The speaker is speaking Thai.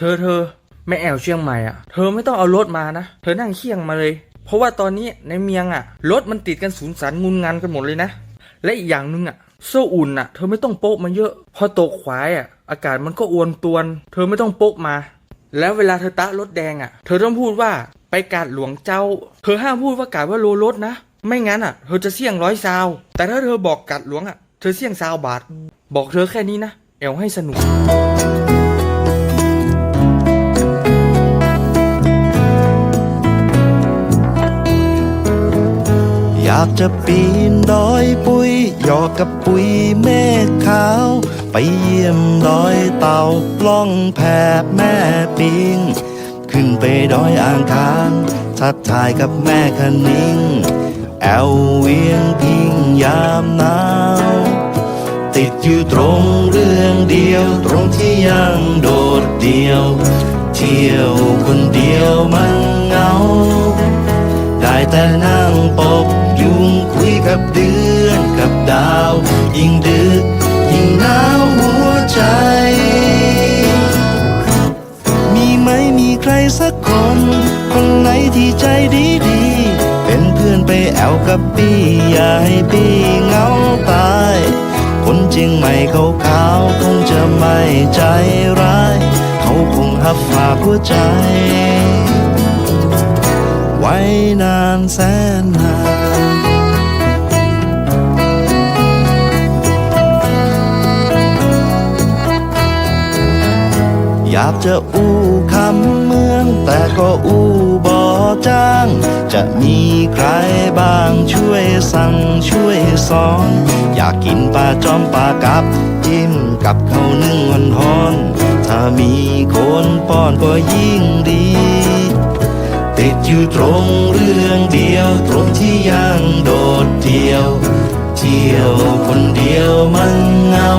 เธอเธอแม่แอวเชียงใหม่อะ เธอไม่ต้องเอารถมานะ เธอนั่งเคียงมาเลย เพราะว่าตอนนี้ในเมียงอะ รถมันติดกันสูนสันงุนงันกันหมดเลยนะ และอีกอย่างหนึ่งอะโซอุ่นอะ เธอไม่ต้องโป๊กมาเยอะ พอตกขวายอะ อากาศมันก็อวนตวน เธอไม่ต้องโป๊กมา แล้วเวลาเธอตะรถแดงอะ เธอต้องพูดว่าไปกาดหลวงเจ้า เธอห้ามพูดว่ากาดว่าโลรถนะ ไม่งั้นอะ เธอจะเสี่ยงร้อยซาว แต่ถ้าเธอบอกกาดหลวงอะ เธอเสี่ยงซาวบาท บอกเธอแค่นี้นะ แอวให้สนุก อยากจะปีนดอยปุยหยอกกับปุยเมฆขาว ไปเยี่ยมดอยเต่าล่องแพแม่ปิง ขึ้นไปดอยอ่างคางทักทายกับแม่คนิงแอวเวียงพิงยามหนาวติดอยู่ตรงเรื่องเดียว ตรงที่ยังโดดเดียว เที่ยวคนเดียวมันเหงา ได้แต่นั่งป กับเดือนกับดาว ยิ่งดึก ยิ่งหนาวหัวใจ มีไหมมีใครสักคน คนไหนที่ใจดีดีเป็นเพื่อนไปแอวกับปีอย่าให้ปีเหงาตายคนเจียงใหม่เขาขาวคงจะไม่ใจร้าย เขาคงหับฝากหัวใจ ไว้นานแสนนาน อยากจะอู้คำเมือง แต่ก็อู้บ่จ้าง จะมีใครบ้างช่วยสั่งช่วยสอน อยากกินปลาจอมปลากับจิ้มกับข้าวนึ่งวันฮอน ถ้ามีคนป้อนก็ยิ่งดี ติดอยู่ตรงเรื่องเดียว ตรงที่ยังโดดเดียว เที่ยวคนเดียวมันเหงา